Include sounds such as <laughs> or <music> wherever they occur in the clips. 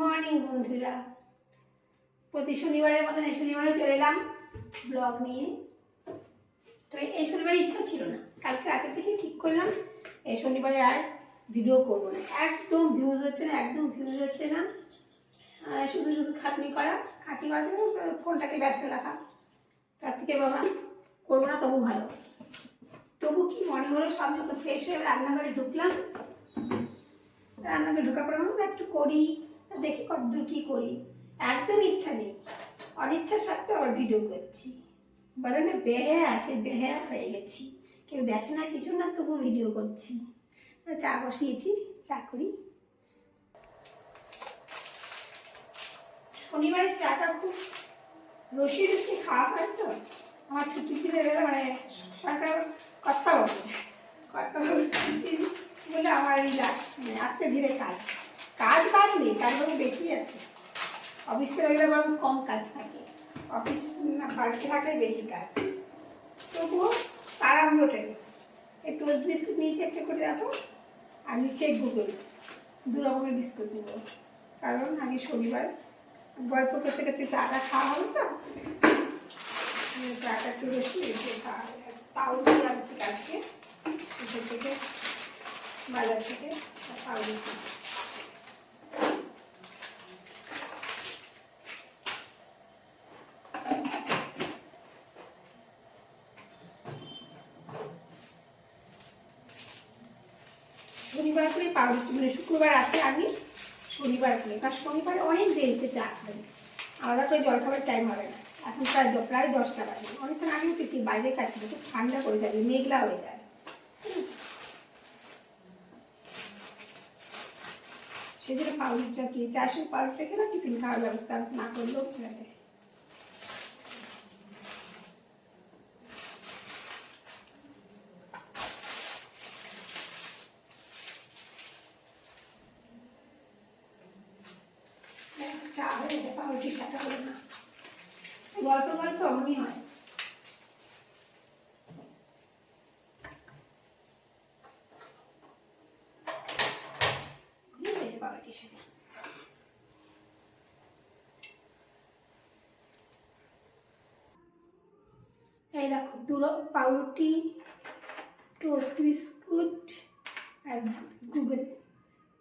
Morning বন্ধুরা। প্রতি শনিবারের মতন এই শনিবারে চলে এলাম ব্লগ নিয়ে। তো এই শনিবারে ইচ্ছা ছিল না। কালকে রাতে থেকে ঠিক করলাম, এই শনিবারে আর ভিডিও করব না। একদম ভিউজ হচ্ছে না, একদম ভিউজ হচ্ছে না। শুধু শুধু খাটনি করা। খাটনি করা থেকে ফোনটাকে ব্যস্ত রাখা। তার থেকে বাবা, করব না, তবু ভালো। তবু কি মনে হলো, সব যখন ফ্রেশ হয়ে রান্নাঘরে ঢুকলাম, রান্নাঘরে ঢোকার পর একটু করি। দেখি কতদূর কী করি। একদম ইচ্ছা নেই। অনিচ্ছার সাথে আবার ভিডিও করছি। বলে না, বেহ্যা, সে বেহ্যা হয়ে গেছি। কেউ দেখে না, কিছু না তবু ভিডিও করছি। চা বসিয়েছি, চা করি। শনিবারের চাটা খুব রসি রসি খাওয়া হয় তো। আমার ছুটি দিলে মানে সরকার কথা বলে কথা বলে বলে, আমার মানে আস্তে ধীরে কাজ কাজ বাদ নেই কাজ বরং বেশি আছে। অফিসে রইলে বরং কম কাজ থাকে। অফিস না বাড়িতে থাকলে বেশি কাজ। তবুও তাড়াহুড়োটাই এই টোস্ট বিস্কুট নিয়েছি একটা করে দেখো আর নিচে গুগল। দু রকমের বিস্কুট নেব। কারণ আগে শনিবার গল্প করতে করতে চাটা খাওয়া হবে উম, চাটা একটু বেশি এসে খাওয়া পাউরুটি আনছি কালকে। থেকে বাজার থেকে পাউরুটি। শনিবার করে পাউরুটি মানে শুক্রবার রাতে আমি শনিবার করে। কারণ শনিবারে অনেক দেরিতে চা খাই। আলাদা করে জল খাবার টাইম হবে না। এখন প্রায় প্রায় দশটা বাজে। অনেকক্ষণ আগে উঠেছি, বাইরে খাচ্ছি একটু ঠান্ডা করে যাবে মেঘলা হয়ে যায়। সেজন্য পাউরুটিটা কি চাষের পাউরুটিটা খেলে টিফিন খাওয়ার ব্যবস্থা না করলেও চলে চা হয়ে যায় পাউরুটির সাথে হবে না? গল্প গল্প অমনি হয়। পাউরুটির সাথে এই দেখো, দুটো পাউরুটি টোস্ট বিস্কুট, আর গুগল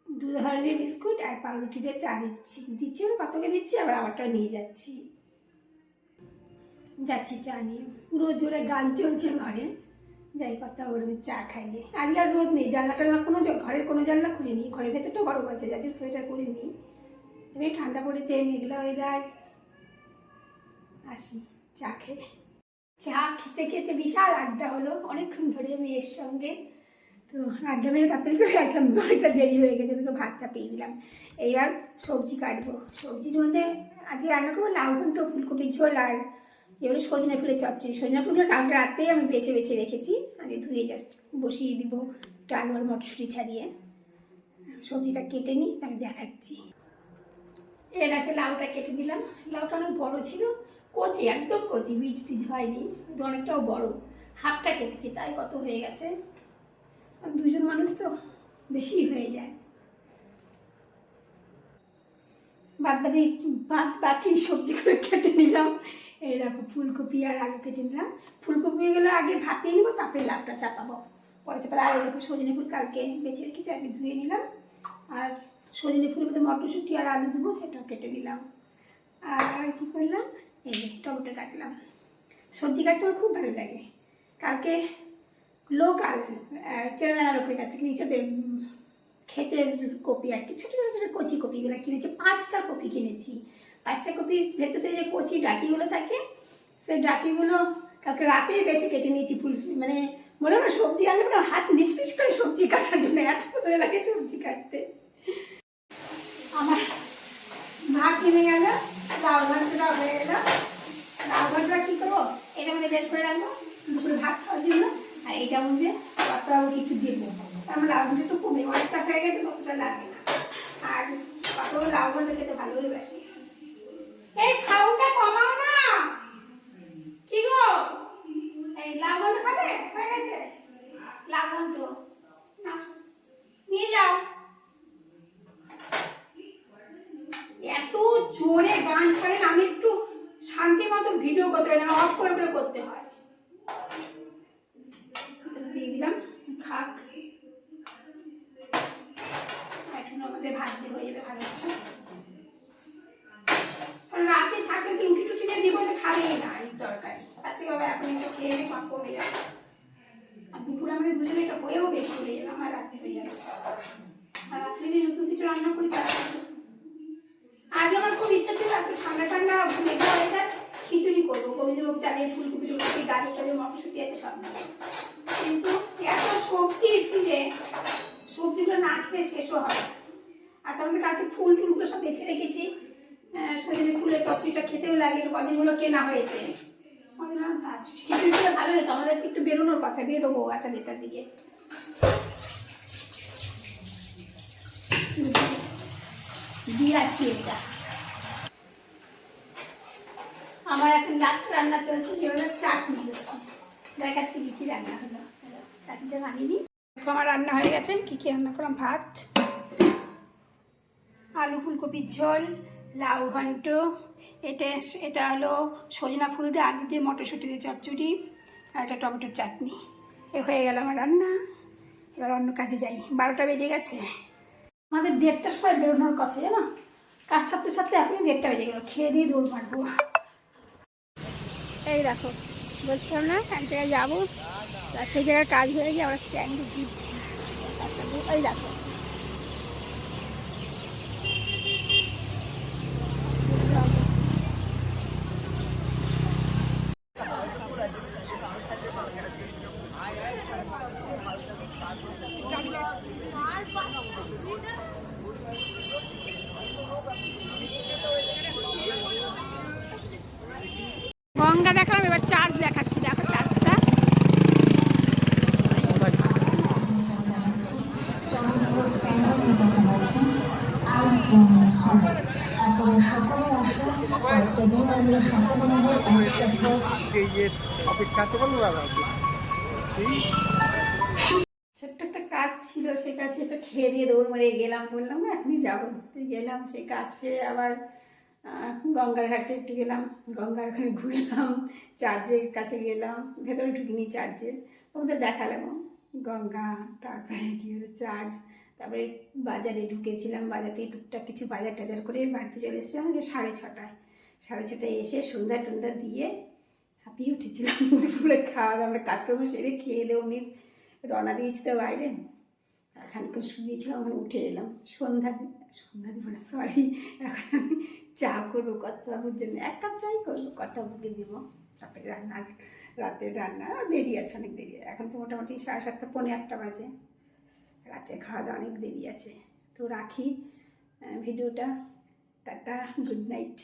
দু ধরনের বিস্কুট আর পাউরুটি দিয়ে চা দিচ্ছি। দিচ্ছি আমি কতকে দিচ্ছি? আবার আমারটা নিয়ে যাচ্ছি। যাচ্ছি চা নিয়ে। পুরো জোরে গান চলছে ঘরে। যাই কথা বলবে চা খাইয়ে। আজকে আর রোদ নেই, জানলা টানলা কোনো ঘরের কোনো জানলা খুলে খুলিনি। ঘরের ভেতরটা গরম আছে জন্য সোয়েটার করিনি এমনি ঠান্ডা পড়েছে, মেঘলা ওয়েদার আসি, চা খেয়ে। চা খেতে খেতে বিশাল আড্ডা হলো। অনেকক্ষণ ধরে মেয়ের সঙ্গে। তো আড্ডা মেরে তাড়াতাড়ি করে আসলাম। অনেকটা দেরি হয়ে গেছে, তোকে ভাত চাপিয়ে দিলাম। এইবার সবজি কাটবো। সবজির মধ্যে আজকে রান্না করব লাউ ঘন্ট ফুলকপির ঝোল আর এবারে সজনে ফুলের চচ্চড়ি। সজনে ফুলগুলো কালকে রাতেই আমি বেছে বেছে রেখেছি। আমি ধুয়ে জাস্ট বসিয়ে দিব একটু আলু আর মটরশুঁটি ছাড়িয়ে। সবজিটা কেটে নিই আমি দেখাচ্ছি। এটাকে লাউটা কেটে দিলাম। লাউটা অনেক বড় ছিল, কচি, একদম কচি বীজ টিজ হয়নি অনেকটাও বড়। হাফটা কেটেছি, তাই কত হয়ে গেছে। দুজন মানুষ তো বেশি হয়ে যায়। বাদ বাকি বাদ বাকি সবজিগুলো কেটে নিলাম। এই দেখো ফুলকপি আর আলু কেটে নিলাম। ফুলকপিগুলো আগে ভাপিয়ে নিবো, তারপরে লাউটা চাপাবো। পরে চাপালে আর দেখো সজনে ফুল কালকে বেছে রেখেছি, আজকে ধুয়ে নিলাম। আর সজনে ফুলের মধ্যে মটরশুঁটি আর আলু দেবো, সেটাও কেটে নিলাম। আর কী করলাম? এই যে টমেটো কাটলাম। সবজি কাটতে আমার খুব ভালো লাগে। কালকে লোকাল চেনা লোকের কাছ থেকে ওদের, ক্ষেতের কপি আর কি ছোটো ছোটো ছোটো কচি কপিগুলো কিনেছি পাঁচটা কপি কিনেছি। পাঁচটা কপির ভেতরে যে কচি ডাটিগুলো থাকে সেই ডাটিগুলো কালকে রাতেই বেছে কেটে নিয়েছি ফুল মানে বলে না সবজি আনলে না হাত নিষ্পিস করে সবজি কাটার জন্য এত ভালো লাগে সবজি কাটতে। আমার ভাত নেমে গেল লাউ ভাতটা হয়ে গেল লাউ ভাতটা কী করব? এটা মানে বের করে রাখব দুপুরে ভাত খাওয়ার জন্য। এইটা মধ্যে অত আরও কিছু দেবো। আমার মানে লাউ ঘণ্টা একটু কমে, অনেকটা হয়ে গেছে কতটা লাগে না। আর অত লাউ ঘণ্টা খেতে ভালোই বাসি। এই সাউন্ডটা কমাও না। কি গো? এই লাবণ ঘণ্টা খাবে হয়ে গেছে? লাউ ঘণ্টা নিয়ে যাও। এত জোরে গান করেন আমি একটু শান্তি মতো ভিডিও করতে পারি না অফ করে করে করতে হয়। গোবিন্দভোগ চালের ফুলকপি টুলকপি গাজর টাজর মটরশুটি আছে সব। কিন্তু এত সবজি একটু ফ্রিজে সবজিগুলো না খেয়ে শেষও না। আর তার মধ্যে কালকে ফুল টুলগুলো সব বেছে রেখেছি। সজনে ফুলের চচ্চড়িটা খেতেও লাগে কদিন হলো কেনা হয়েছে। খিচুড়িটা ভালো হতো আমাদের একটু বেরোনোর কথা, বেরোবো একটা দেড়টার দিকে। দিয়ে আসি এটা। আমার এখন লাস্ট রান্না চলছে যে হলো চাটনি দেখাচ্ছি কি কি রান্না হলো। চাটনিটা নিই। আমার রান্না হয়ে গেছে। কি কি রান্না করলাম? ভাত, আলু ফুলকপির ঝোল, লাউ ঘন্ট, এটা এটা হলো সজনা ফুল দিয়ে আলু দিয়ে মটরশুঁটি দিয়ে চচ্চড়ি, আর এটা টমেটোর চাটনি। এ হয়ে গেল আমার রান্না। এবার অন্য কাজে যাই। বারোটা বেজে গেছে। আমাদের দেড়টার সময় বেরোনোর কথা, জানো? কাজ সাথে সাথে এখনই দেড়টা বেজে গেল। খেয়ে দিয়ে দৌড় মারবো। দেখো, বলছিলাম না, এক জায়গায় যাব সেই জায়গায় কাজ হয়ে গিয়ে আমরা স্ট্যান্ডে দিচ্ছি এই দেখো গঙ্গা দেখালাম, এবার চার্জ দেখাচ্ছি। দেখো চার্জটা ছোট্ট একটা কাজ ছিল, সে কাজে তো খেয়ে দিয়ে দৌড় মারিয়ে গেলাম। বললাম, না, এখনই যাব। গেলাম সেই কাজ সেরে আবার গঙ্গার ঘাটে একটু গেলাম, গঙ্গার ওখানে ঘুরলাম, চার্চের কাছে গেলাম, ভেতরে ঢুকিনি চার্চে তোমাদের দেখালাম। গঙ্গা, তারপরে কি হলো, চার্চ, তারপরে বাজারে ঢুকেছিলাম বাজার থেকে টুকটাক কিছু বাজার টাজার করে বাড়িতে চলে এসেছিলাম, যে সাড়ে ছটায় সাড়ে ছটায় এসে সন্ধ্যা টন্ধ্যা দিয়ে হাঁপিয়ে উঠেছিলাম। <laughs> দুপুরে খাওয়া দাওয়া, আমরা কাজকর্ম সেরে খেয়ে দিয়ে অমনি রওনা দিয়েছি তো বাইরে। খানিক্ষণ শুয়েছিলাম, ওখানে উঠে এলাম। সন্ধ্যা সন্ধ্যা দিব না সরি এখন আমি চা করব কর্তাবাবুর জন্য এক কাপ চাই করব কর্তাবাবুকে দিব। তারপরে রান্নার রাতে রান্না, দেরি আছে, অনেক দেরি। এখন তো মোটামুটি সাড়ে সাতটা পনেরো একটা বাজে। রাতে খাওয়া দাওয়া অনেক দেরি আছে। তো রাখি ভিডিওটা, টাটা, গুড নাইট।